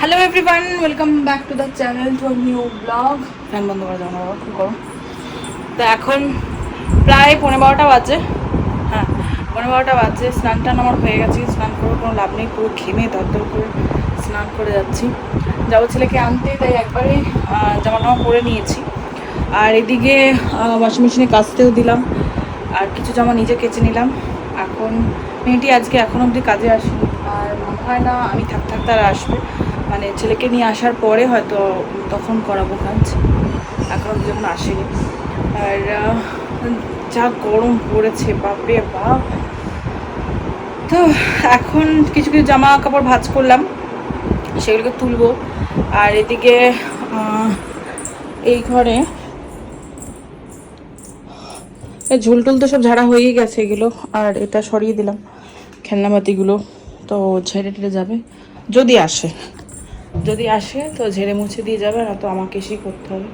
Hello everyone welcome back to the channel to new vlog fan বন্ধ করে দাও বাবা কী করো। তো এখন প্রায় পনেরো বারোটা বাজে। হ্যাঁ পনেরো বারোটা বাজে, স্নান টান আমার হয়ে গেছে, স্নান করে কোনো লাভ নেই, পুরো ঘেমে দরদর করে স্নান করে যাচ্ছি। যাব ছেলেকে আনতে, তাই একবারে জামা টামা পরে নিয়েছি। আর এদিকে ওয়াশিং মেশিনে কাচতেও দিলাম, আর কিছু জামা নিজে কেচে নিলাম। এখন মেয়েটি আজকে এখন অবধি কাজে আসেনি। আর মনে হয় না আমি থাক থাকতে আর আসবে। মানে ছেলেকে নিয়ে আসার পরে হয়তো তখন করাবো কাজ। এখন যখন আসেনি। আর যা গরম পড়েছে, বাপরে বাপ। তো এখন কিছু কিছু জামা কাপড় ভাঁজ করলাম, সেগুলোকে তুলবো। আর এদিকে এই ঘরে এই ঝুল টুল তো সব ঝাড়া হয়েই গেছে এগুলো। আর এটা সরিয়ে দিলাম খেলনাবাতিগুলো তো ঝেড়ে টেড়ে যাবে। যদি আসে। যদি আসে, তো ঝেড়ে মুছে দিয়ে যাবে না তো আমাকে সেই করতে হবে।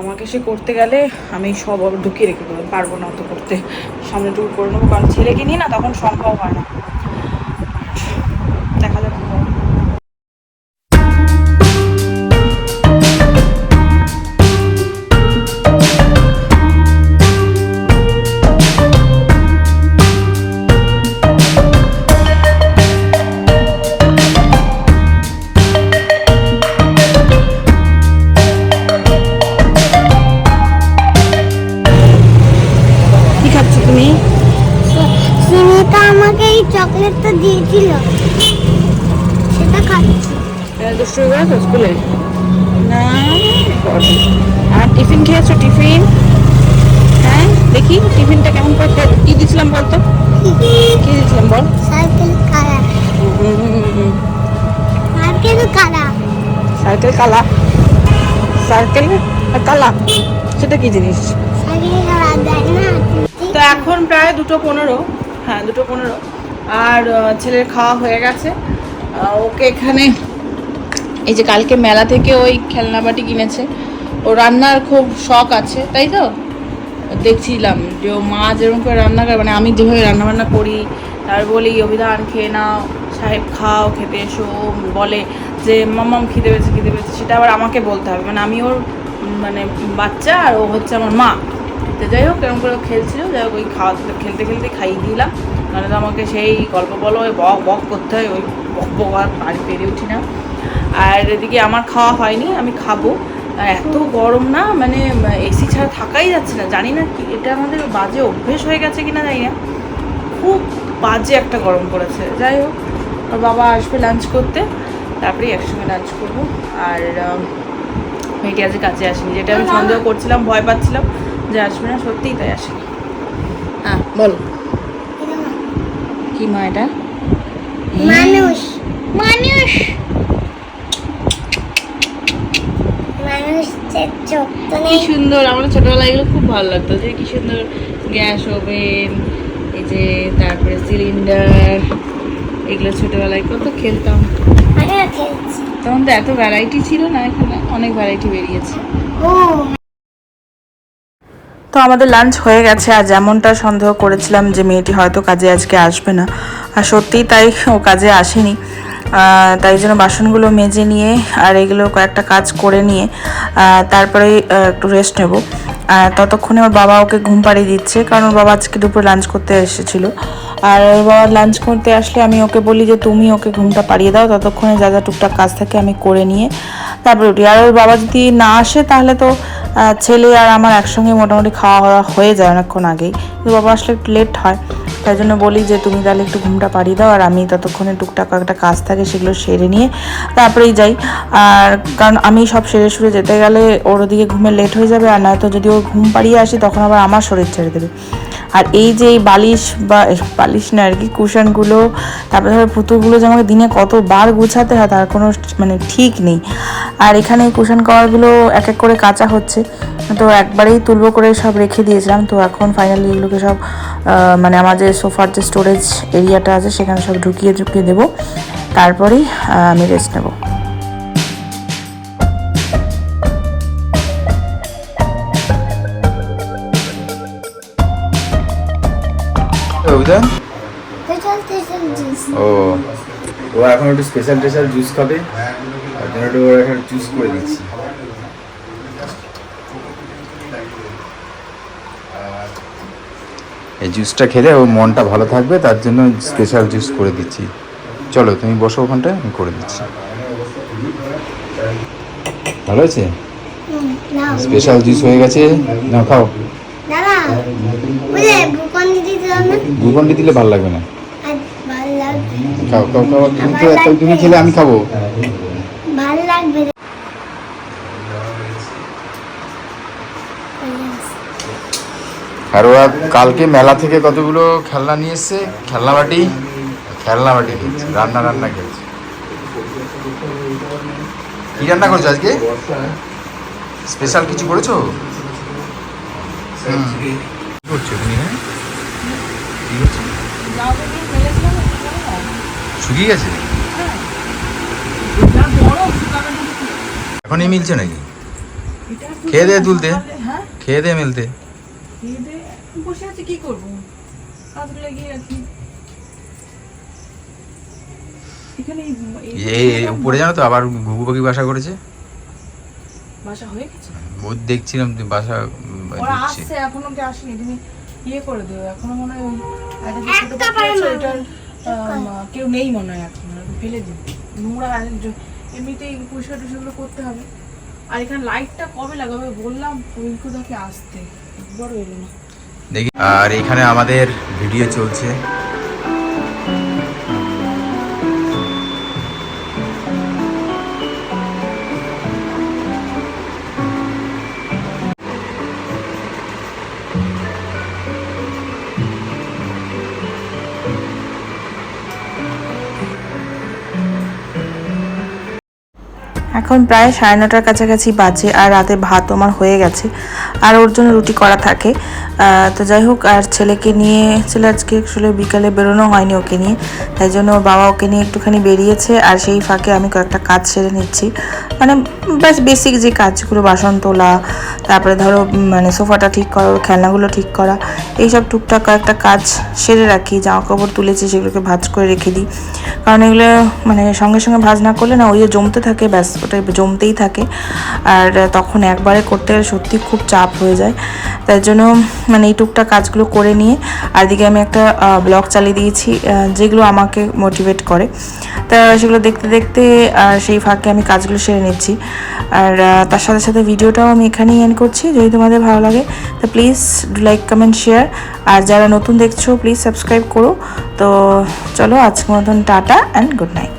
আমাকে সে করতে গেলে আমি সব ঢুকিয়ে রেখে দেবো, পারব না অত করতে। সামনেটুকু করে নেব, কারণ ছেলেকে নিয়ে না তখন সম্ভব হয় না। এই চকলেটটা দিয়েছিল। সেটা খাচ্ছি। দুষ্টু করে তো স্কুলে? না। আর টিফিন খেয়েছো? টিফিন? হ্যাঁ দেখি টিফিনটা কেমন করে খেয়ে কি দিয়েছিলাম বলতো? কি দিয়েছিলাম বল? সাইকেল কালা সাইকেল কালা সার্কেল কালা। সার্কেল আর কালা। সেটা কি জিনিস? সাইকেল তো এখন প্রায় দুটো পনেরো। হ্যাঁ দুটো পনেরো। আর ছেলের খাওয়া হয়ে গেছে। ওকে এখানে এই যে কালকে মেলা থেকে ওই খেলনাবাটি কিনেছে। ও রান্নার খুব শখ আছে, তাই তো? দেখছিলাম যে ও মা যেরকম করে রান্না করে মানে আমি যেভাবে রান্না বান্না করি, তার বলি অভিধান খেয়ে নাও, সাহেব খাও, খেতে এসো। বলে যে মামাম খিদে পেয়েছে খিদে পেয়েছে। সেটা আবার আমাকে বলতে হবে। মানে আমি ওর মানে বাচ্চা আর ও হচ্ছে আমার মা। তো যাই হোক এরকম করে খেলছিল। যাই হোক ওই খাওয়া খেলতে খেলতে খাইয়ে দিলাম। নাহলে তো আমাকে সেই গল্প বলো ওই বক বক করতে হয় ওই বক বক আর বাড়ি পেরে উঠি না। আর এদিকে আমার খাওয়া হয়নি আমি খাব। এত গরম না মানে এসি ছাড়া থাকাই যাচ্ছে না। জানি না কি এটা আমাদের বাজে অভ্যেস হয়ে গেছে কিনা জানি না। খুব বাজে একটা গরম পড়েছে। যাই হোক ওর বাবা আসবে লাঞ্চ করতে। তারপরে একসঙ্গে লাঞ্চ করব। আর মেয়েটি আজকে কাছে আসেনি। যেটা আমি সন্দেহ করছিলাম ভয় পাচ্ছিলাম। যে আসবে না সত্যিই তাই আসেনি হ্যাঁ বলো। কি মা এটা? মানুষ। মানুষ। কি সুন্দর আমার ছোটবেলায় এগুলো খুব ভালো লাগতো যে কি সুন্দর গ্যাস ওভেন এই যে তারপরে সিলিন্ডার এগুলো ছোটবেলায় কত খেলতাম। তখন তো এত ভ্যারাইটি ছিল না এখানে অনেক ভ্যারাইটি বেরিয়েছে। তো আমাদের লাঞ্চ হয়ে গেছে আর যেমনটা সন্দেহ করেছিলাম যে মেয়েটি হয়তো কাজে আজকে আসবে না। আর সত্যিই তাই ও কাজে আসেনি। তাই জন্য বাসনগুলো মেজে নিয়ে আর এগুলো কয়েকটা কাজ করে নিয়ে তারপরে একটু রেস্ট নেব। আর ততক্ষণে ওর বাবা ওকে ঘুম পাড়িয়ে দিচ্ছে, কারণ ওর বাবা আজকে দুপুরে লাঞ্চ করতে এসেছিল। আর ওর বাবা লাঞ্চ করতে আসলে আমি ওকে বলি যে, তুমি ওকে ঘুমটা পাড়িয়ে দাও, ততক্ষণে যা যা টুকটাক কাজ থাকে আমি করে নিয়ে তারপরে উঠি আর ওর বাবা যদি না আসে তাহলে তো ছেলে আর আমার একসঙ্গে মোটামুটি খাওয়া হওয়া হয়ে যায় অনেকক্ষণ আগেই। কিন্তু বাবা আসলে একটু লেট হয়। তাই জন্য বলি যে, তুমি তাহলে একটু ঘুমটা পাড়িয়ে দাও আর আমি ততক্ষণে টুকটাক একটা কাজ থাকে সেগুলো সেরে নিয়ে তারপরেই যাই। আর কারণ আমি সব সেরে সুরে যেতে গেলে ওর ওদিকে ঘুমে লেট হয়ে যাবে আর নয়তো যদি ওর ঘুম পাড়িয়ে আসি তখন আবার আমার শরীর ছেড়ে দেবে। আর এই যে এই বালিশ বা বালিশ না আর কি, কুশনগুলো, তারপরে ধরো পুতুলগুলো যে আমাকে দিনে কতবার গুছাতে হয়, তার কোনো মানে ঠিক নেই। আর এখানে কুশন কভারগুলো এক এক করে কাঁচা হচ্ছে। তো একবারেই তুলবো করে সব রেখে দিয়েছিলাম। তো এখন ফাইনালি এগুলোকে সব মানে আমার যে সোফার যে স্টোরেজ এরিয়াটা আছে, সেখানে সব ঢুকিয়ে ঢুকিয়ে দেবো। তারপরেই আমি রেস্ট নেব। জুস ও ও এখন একটু স্পেশাল স্পেশাল জুস খাবে? তার জন্য একটু একটা জুস করে দিচ্ছি। এই জুসটা খেলে ওর মনটা ভালো থাকবে তার জন্য স্পেশাল জুস করে দিচ্ছি। চলো তুমি বসো ওখানটায় আমি করে দিচ্ছি। ভালো আছে স্পেশাল জুস হয়ে গেছে? না খাও। দিলে ভালো লাগবে না। খাও খাও খাও তুমি তো একটা- তুমি খেলে আমি খাব। ভালো লাগবে আর ওরা কালকে মেলা থেকে কতগুলো খেলনা নিয়ে এসছে? খেলনা বাটি? খেলনা বাটি খেলছে রান্না রান্না খেলছে। কি রান্না করছ আজকে? স্পেশাল কিছু করেছ? করছ হ্যাঁ? শুকিয়ে গেছে? এখনই মিলছে নাকি? খেয়ে দে তুলতে। খেয়ে দে মিলতে। বসে আছে কি করব উপরে জানো তো আবার ঘুঘু পাখি বাসা করেছে। বাসা হয়ে গেছে? দেখছিলাম যে বাসা ওরা আসছে এখনও কি আসেনি তুমি ইয়ে করে দিও এখনও মনে হয় ওই একটা যে ছোট একটা পাখি আছে ওইটার কেউ নেই মনে হয় এখন ফেলে দিও নোংরা এমনিতেই পরিষ্কার টুসকারগুলো করতে হবে। আর এখানে লাইটটা কবে লাগাবে বললাম রিঙ্কুদাকে আসতে। বড় এলো না। দেখি আর এখানে আমাদের ভিডিও চলছে। এখন প্রায় সাড়ে নটার কাছাকাছি বাজে আর রাতে ভাত আমার হয়ে গেছে। আর ওর জন্য রুটি করা থাকে। তো যাই হোক, আর ছেলেকে নিয়ে, ছেলে আজকে আসলে বিকালে বেরোনো হয়নি ওকে নিয়ে। তাই জন্য ওর বাবা ওকে নিয়ে একটুখানি বেরিয়েছে আর সেই ফাঁকে আমি কয়েকটা কাজ সেরে নিচ্ছি। মানে ব্যাস বেসিক যে কাজগুলো, বাসন তোলা, তারপরে ধরো মানে সোফাটা ঠিক করা, ওর খেলনাগুলো ঠিক করা, এইসব টুকটাক কয়েকটা কাজ সেরে রাখি। জামা কাপড় তুলেছি, সেগুলোকে ভাজ করে রেখে দিই। কারণ এগুলো মানে সঙ্গে সঙ্গে ভাঁজ না করলে না ওই জমতে থাকে, ব্যাস। ওটা জমতেই থাকে। আর তখন একবারে করতে গেলে সত্যি খুব চাপ হয়ে যায়। তাই জন্য মানে এই টুকটাক কাজগুলো করে নিয়ে, আর এদিকে আমি একটা ব্লগ চালিয়ে দিয়েছি যেগুলো আমাকে মোটিভেট করে। তা সেগুলো দেখতে দেখতে সেই ফাঁকে আমি কাজগুলো সেরে নিচ্ছি। আর তার সাথে সাথে ভিডিওটাও আমি এখানেই এন্ড করছি। যদি তোমাদের ভালো লাগে, তো please do like comment share আর যারা নতুন দেখছ প্লিজ সাবস্ক্রাইব করো। তো চলো, আজকের মতন টাটা অ্যান্ড গুড নাইট